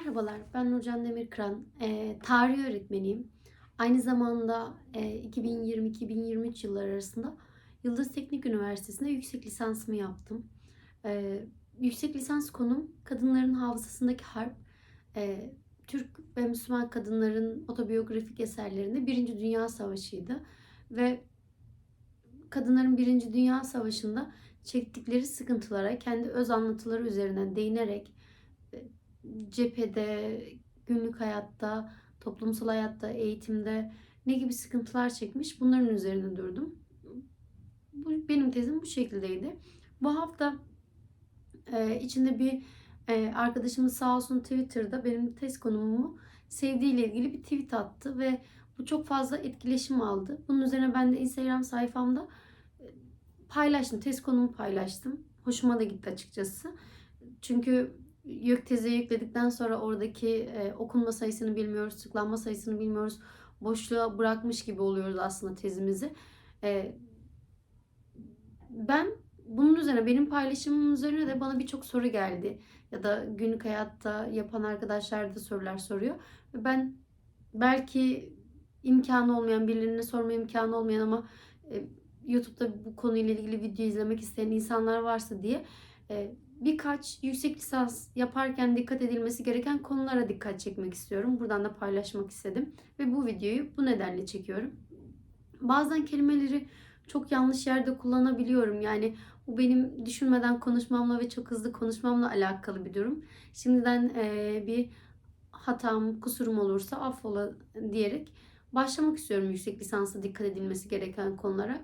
Merhabalar, ben Nurcan Demirkıran. Eee, tarih öğretmeniyim. Aynı zamanda eee, 2020-2023 yılları arasında Yıldız Teknik Üniversitesi'nde yüksek lisansımı yaptım. Eee, yüksek lisans konum kadınların hafızasındaki harp. Eee, Türk ve Müslüman kadınların otobiyografik eserlerinde Birinci Dünya Savaşı'ydı. Ve kadınların Birinci Dünya Savaşı'nda çektikleri sıkıntılara kendi öz anlatıları üzerinden değinerek e, cephede, günlük hayatta, toplumsal hayatta, eğitimde ne gibi sıkıntılar çekmiş bunların üzerine durdum. Bu, benim tezim bu şekildeydi. Bu hafta e, içinde bir e, arkadaşımız sağ olsun Twitter'da benim tez konumumu sevdiğiyle ilgili bir tweet attı ve bu çok fazla etkileşim aldı. Bunun üzerine ben de Instagram sayfamda e, paylaştım. Tez konumu paylaştım. Hoşuma da gitti açıkçası. Çünkü YÖK teze yükledikten sonra oradaki e, okunma sayısını bilmiyoruz, tıklanma sayısını bilmiyoruz. Boşluğa bırakmış gibi oluyoruz aslında tezimizi. E, ben bunun üzerine benim paylaşımım üzerine de bana birçok soru geldi. Ya da günlük hayatta yapan arkadaşlar da sorular soruyor. Ben belki imkanı olmayan, birilerine sorma imkanı olmayan ama e, YouTube'da bu konuyla ilgili video izlemek isteyen insanlar varsa diye e, birkaç yüksek lisans yaparken dikkat edilmesi gereken konulara dikkat çekmek istiyorum. Buradan da paylaşmak istedim. Ve bu videoyu bu nedenle çekiyorum. Bazen kelimeleri çok yanlış yerde kullanabiliyorum. Yani bu benim düşünmeden konuşmamla ve çok hızlı konuşmamla alakalı bir durum. Şimdiden e, bir hatam, kusurum olursa affola diyerek başlamak istiyorum yüksek lisansa dikkat edilmesi gereken konulara.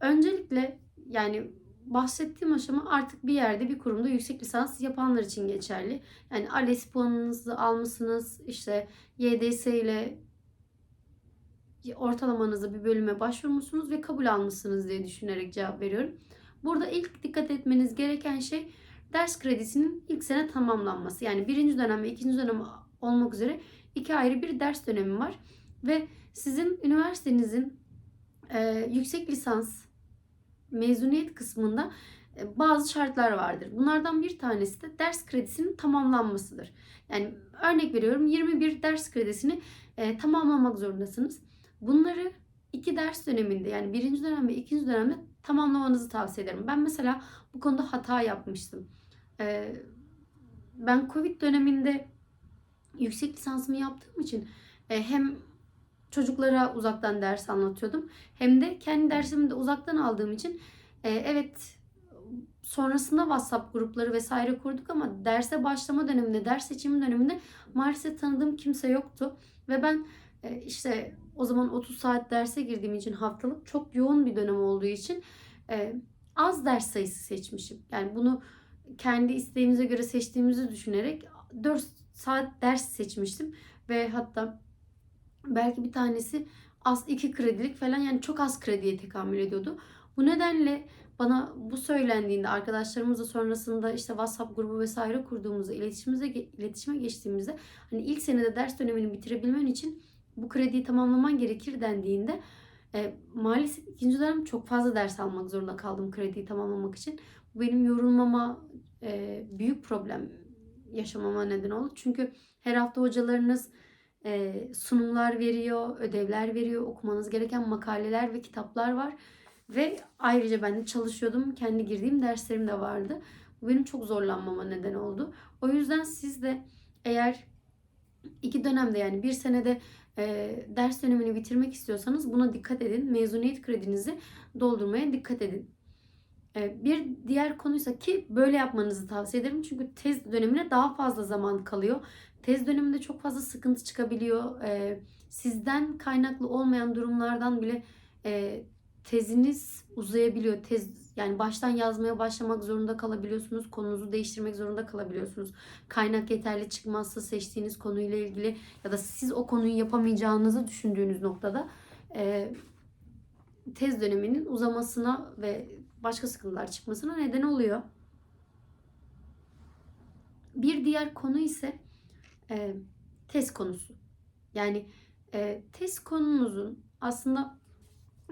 Öncelikle yani bahsettiğim aşama artık bir yerde bir kurumda yüksek lisans yapanlar için geçerli. Yani ALES puanınızı almışsınız, işte YDS ile ortalamanızı bir bölüme başvurmuşsunuz ve kabul almışsınız diye düşünerek cevap veriyorum. Burada ilk dikkat etmeniz gereken şey ders kredisinin ilk sene tamamlanması. Yani birinci dönem ve ikinci dönem olmak üzere iki ayrı bir ders dönemi var. Ve sizin üniversitenizin e, yüksek lisans mezuniyet kısmında e, bazı şartlar vardır. Bunlardan bir tanesi de ders kredisinin tamamlanmasıdır. Yani örnek veriyorum 21 ders kredisini e, tamamlamak zorundasınız. Bunları iki ders döneminde yani birinci dönem ve ikinci dönemde tamamlamanızı tavsiye ederim. Ben mesela bu konuda hata yapmıştım. E, ben Covid döneminde yüksek lisansımı yaptığım için e, hem çocuklara uzaktan ders anlatıyordum. Hem de kendi dersimi de uzaktan aldığım için e, evet sonrasında WhatsApp grupları vesaire kurduk ama derse başlama döneminde, ders seçimi döneminde maalesef tanıdığım kimse yoktu. Ve ben e, işte o zaman 30 saat derse girdiğim için haftalık çok yoğun bir dönem olduğu için e, az ders sayısı seçmişim. Yani bunu kendi isteğimize göre seçtiğimizi düşünerek 4 saat ders seçmiştim ve hatta belki bir tanesi az iki kredilik falan yani çok az krediye tekamül ediyordu. Bu nedenle bana bu söylendiğinde arkadaşlarımızla sonrasında işte WhatsApp grubu vesaire kurduğumuzda iletişimize iletişime geçtiğimizde hani ilk senede ders dönemini bitirebilmen için bu krediyi tamamlaman gerekir dendiğinde e, maalesef ikinci dönem çok fazla ders almak zorunda kaldım krediyi tamamlamak için. Bu benim yorulmama e, büyük problem yaşamama neden oldu. Çünkü her hafta hocalarınız e, sunumlar veriyor, ödevler veriyor, okumanız gereken makaleler ve kitaplar var. Ve ayrıca ben de çalışıyordum. Kendi girdiğim derslerim de vardı. Bu benim çok zorlanmama neden oldu. O yüzden siz de eğer iki dönemde yani bir senede e, ders dönemini bitirmek istiyorsanız buna dikkat edin. Mezuniyet kredinizi doldurmaya dikkat edin. E, bir diğer konuysa ki böyle yapmanızı tavsiye ederim. Çünkü tez dönemine daha fazla zaman kalıyor. Tez döneminde çok fazla sıkıntı çıkabiliyor. E, sizden kaynaklı olmayan durumlardan bile e, teziniz uzayabiliyor. Tez yani baştan yazmaya başlamak zorunda kalabiliyorsunuz. Konunuzu değiştirmek zorunda kalabiliyorsunuz. Kaynak yeterli çıkmazsa seçtiğiniz konuyla ilgili ya da siz o konuyu yapamayacağınızı düşündüğünüz noktada e, tez döneminin uzamasına ve başka sıkıntılar çıkmasına neden oluyor. Bir diğer konu ise e, test konusu. Yani e, test konunuzun aslında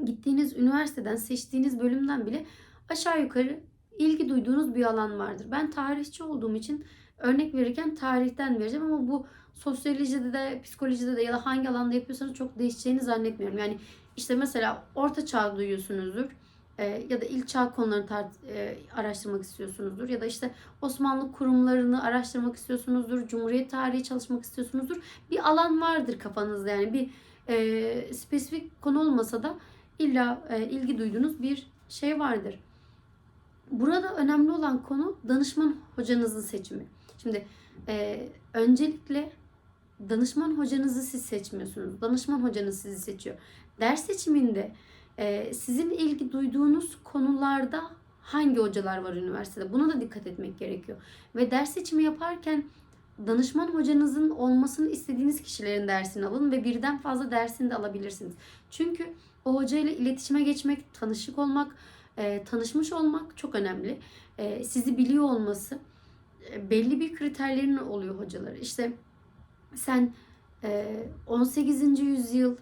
gittiğiniz üniversiteden, seçtiğiniz bölümden bile aşağı yukarı ilgi duyduğunuz bir alan vardır. Ben tarihçi olduğum için örnek verirken tarihten vereceğim ama bu sosyolojide de psikolojide de ya da hangi alanda yapıyorsanız çok değişeceğini zannetmiyorum. Yani işte mesela orta çağ duyuyorsunuzdur. E, ya da ilk çağ konularını tart- e, araştırmak istiyorsunuzdur ya da işte Osmanlı kurumlarını araştırmak istiyorsunuzdur, Cumhuriyet tarihi çalışmak istiyorsunuzdur. Bir alan vardır kafanızda yani bir e, spesifik konu olmasa da illa e, ilgi duyduğunuz bir şey vardır. Burada önemli olan konu danışman hocanızın seçimi. Şimdi e, öncelikle danışman hocanızı siz seçmiyorsunuz. Danışman hocanız sizi seçiyor. Ders seçiminde e, sizin ilgi duyduğunuz konularda hangi hocalar var üniversitede? Buna da dikkat etmek gerekiyor. Ve ders seçimi yaparken danışman hocanızın olmasını istediğiniz kişilerin dersini alın ve birden fazla dersini de alabilirsiniz. Çünkü o hocayla iletişime geçmek, tanışık olmak, e, tanışmış olmak çok önemli. E, sizi biliyor olması e, belli bir kriterlerin oluyor hocaları. İşte sen e, 18. yüzyıl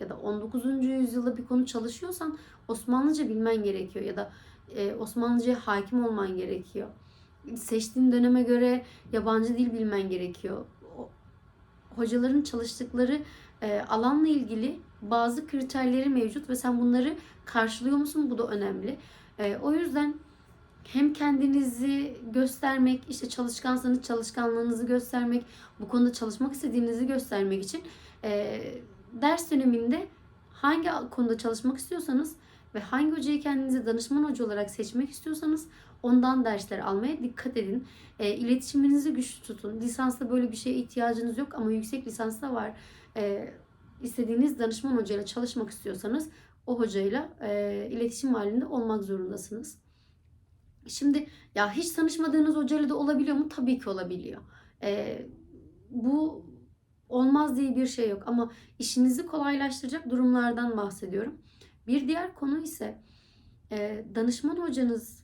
ya da 19. yüzyılda bir konu çalışıyorsan Osmanlıca bilmen gerekiyor ya da e, Osmanlıca'ya hakim olman gerekiyor. Seçtiğin döneme göre yabancı dil bilmen gerekiyor. O, hocaların çalıştıkları e, alanla ilgili bazı kriterleri mevcut ve sen bunları karşılıyor musun? Bu da önemli. E, o yüzden hem kendinizi göstermek, işte çalışkansanız çalışkanlığınızı göstermek, bu konuda çalışmak istediğinizi göstermek için e, ders döneminde hangi konuda çalışmak istiyorsanız ve hangi hocayı kendinize danışman hoca olarak seçmek istiyorsanız ondan dersler almaya dikkat edin. E, iletişiminizi güçlü tutun. Lisansta böyle bir şeye ihtiyacınız yok ama yüksek lisansta var. E, istediğiniz danışman hocayla çalışmak istiyorsanız o hocayla e, iletişim halinde olmak zorundasınız. Şimdi ya hiç tanışmadığınız hocayla da olabiliyor mu? Tabii ki olabiliyor. E, bu olmaz diye bir şey yok ama işinizi kolaylaştıracak durumlardan bahsediyorum. Bir diğer konu ise e, danışman hocanız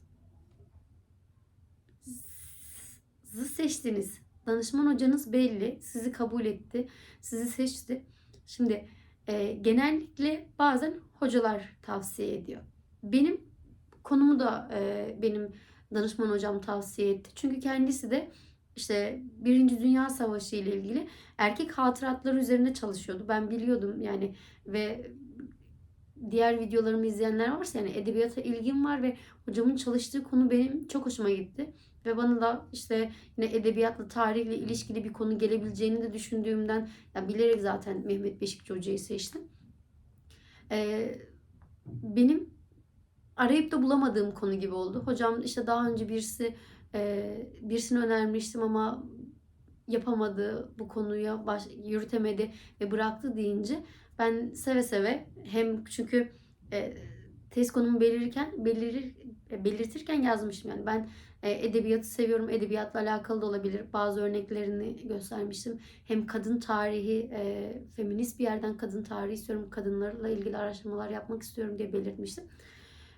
seçtiniz. Danışman hocanız belli. Sizi kabul etti. Sizi seçti. Şimdi e, genellikle bazen hocalar tavsiye ediyor. Benim konumu da e, benim danışman hocam tavsiye etti. Çünkü kendisi de işte Birinci Dünya Savaşı ile ilgili erkek hatıratları üzerinde çalışıyordu. Ben biliyordum yani ve diğer videolarımı izleyenler varsa yani edebiyata ilgim var ve hocamın çalıştığı konu benim çok hoşuma gitti. Ve bana da işte yine edebiyatla, tarihle ilişkili bir konu gelebileceğini de düşündüğümden yani bilerek zaten Mehmet Beşikçi Hoca'yı seçtim. Ee, benim arayıp da bulamadığım konu gibi oldu. Hocam işte daha önce birisi e, birisini önermiştim ama yapamadı bu konuya baş, yürütemedi ve bıraktı deyince ben seve seve hem çünkü e, tez konumu belirirken belirir belirtirken yazmıştım. Yani ben e, edebiyatı seviyorum edebiyatla alakalı da olabilir. Bazı örneklerini göstermiştim. Hem kadın tarihi e, feminist bir yerden kadın tarihi istiyorum kadınlarla ilgili araştırmalar yapmak istiyorum diye belirtmiştim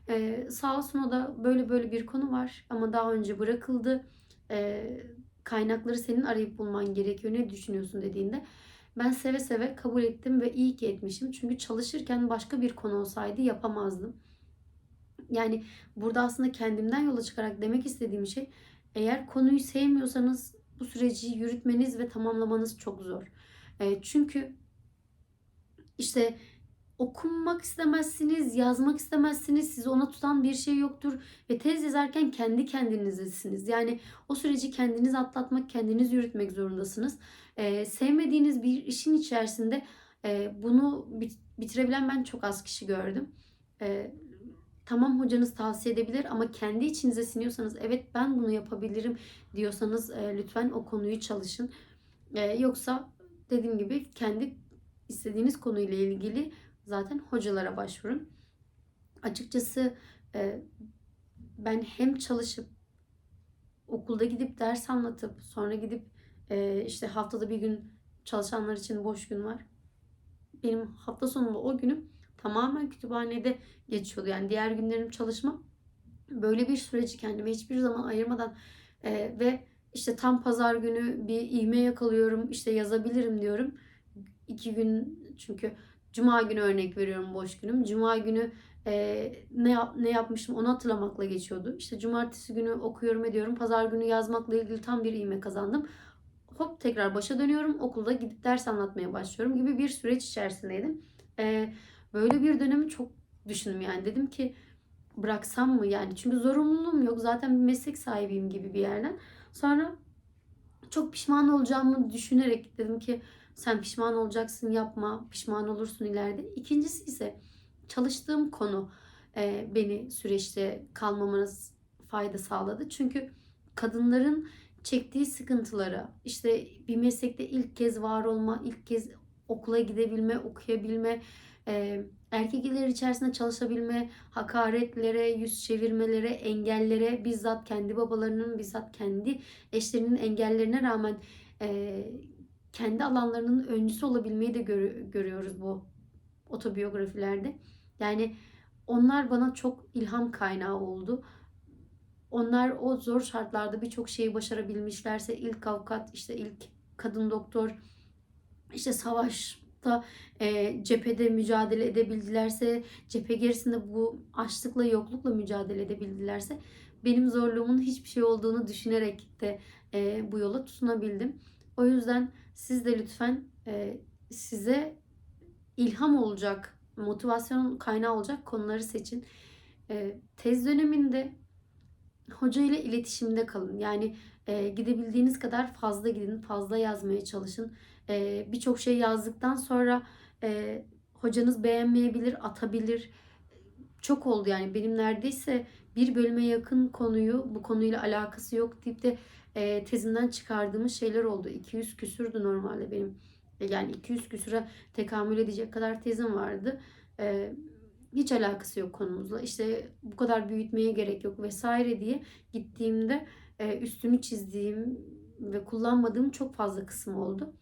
ee, sağ olsun o da böyle böyle bir konu var ama daha önce bırakıldı. Ee, kaynakları senin arayıp bulman gerekiyor. Ne düşünüyorsun dediğinde ben seve seve kabul ettim ve iyi ki etmişim. Çünkü çalışırken başka bir konu olsaydı yapamazdım. Yani burada aslında kendimden yola çıkarak demek istediğim şey eğer konuyu sevmiyorsanız bu süreci yürütmeniz ve tamamlamanız çok zor. E, çünkü işte okunmak istemezsiniz, yazmak istemezsiniz. Sizi ona tutan bir şey yoktur. Ve tez yazarken kendi kendinizsiniz. Yani o süreci kendiniz atlatmak, kendiniz yürütmek zorundasınız. Ee, sevmediğiniz bir işin içerisinde e, bunu bit- bitirebilen ben çok az kişi gördüm. Ee, tamam hocanız tavsiye edebilir ama kendi içinize siniyorsanız evet ben bunu yapabilirim diyorsanız e, lütfen o konuyu çalışın. E, yoksa dediğim gibi kendi istediğiniz konuyla ilgili zaten hocalara başvurun. Açıkçası e, ben hem çalışıp okulda gidip ders anlatıp sonra gidip e, işte haftada bir gün çalışanlar için boş gün var. Benim hafta sonunda o günüm tamamen kütüphanede geçiyordu. Yani diğer günlerim çalışma. Böyle bir süreci kendime hiçbir zaman ayırmadan e, ve işte tam pazar günü bir ivme yakalıyorum. işte yazabilirim diyorum. iki gün çünkü Cuma günü örnek veriyorum boş günüm. Cuma günü e, ne yap, ne yapmışım onu hatırlamakla geçiyordu. İşte cumartesi günü okuyorum ediyorum. Pazar günü yazmakla ilgili tam bir ivme kazandım. Hop tekrar başa dönüyorum. Okulda gidip ders anlatmaya başlıyorum gibi bir süreç içerisindeydim. E, böyle bir dönemi çok düşündüm yani. Dedim ki bıraksam mı yani çünkü zorunluluğum yok. Zaten bir meslek sahibiyim gibi bir yerden. Sonra çok pişman olacağımı düşünerek dedim ki sen pişman olacaksın yapma pişman olursun ileride. İkincisi ise çalıştığım konu e, beni süreçte kalmamız fayda sağladı. Çünkü kadınların çektiği sıkıntıları işte bir meslekte ilk kez var olma, ilk kez okula gidebilme, okuyabilme, e, erkekler içerisinde çalışabilme, hakaretlere, yüz çevirmelere, engellere, bizzat kendi babalarının, bizzat kendi eşlerinin engellerine rağmen e, kendi alanlarının öncüsü olabilmeyi de gör- görüyoruz bu otobiyografilerde. Yani onlar bana çok ilham kaynağı oldu. Onlar o zor şartlarda birçok şeyi başarabilmişlerse ilk avukat, işte ilk kadın doktor, işte savaşta e, cephede mücadele edebildilerse, cephe gerisinde bu açlıkla yoklukla mücadele edebildilerse benim zorluğumun hiçbir şey olduğunu düşünerek de e, bu yola tutunabildim. O yüzden siz de lütfen e, size ilham olacak, motivasyon kaynağı olacak konuları seçin. E, tez döneminde hoca ile iletişimde kalın. Yani e, gidebildiğiniz kadar fazla gidin, fazla yazmaya çalışın. E, Birçok şey yazdıktan sonra e, hocanız beğenmeyebilir, atabilir. Çok oldu yani benim neredeyse bir bölüme yakın konuyu bu konuyla alakası yok deyip de e, tezimden çıkardığımız şeyler oldu. 200 küsürdü normalde benim. E, Yani 200 küsüre tekamül edecek kadar tezim vardı. E, hiç alakası yok konumuzla. İşte bu kadar büyütmeye gerek yok vesaire diye gittiğimde e, üstünü çizdiğim ve kullanmadığım çok fazla kısım oldu.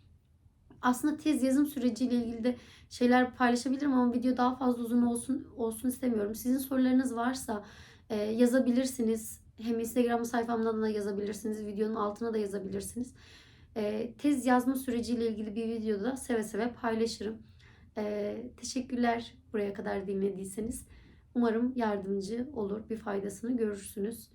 Aslında tez yazım süreciyle ilgili de şeyler paylaşabilirim ama video daha fazla uzun olsun olsun istemiyorum. Sizin sorularınız varsa e, yazabilirsiniz. Hem Instagram sayfamdan da yazabilirsiniz. Videonun altına da yazabilirsiniz. E, tez yazma süreciyle ilgili bir videoda seve seve paylaşırım. E, teşekkürler buraya kadar dinlediyseniz. Umarım yardımcı olur, bir faydasını görürsünüz.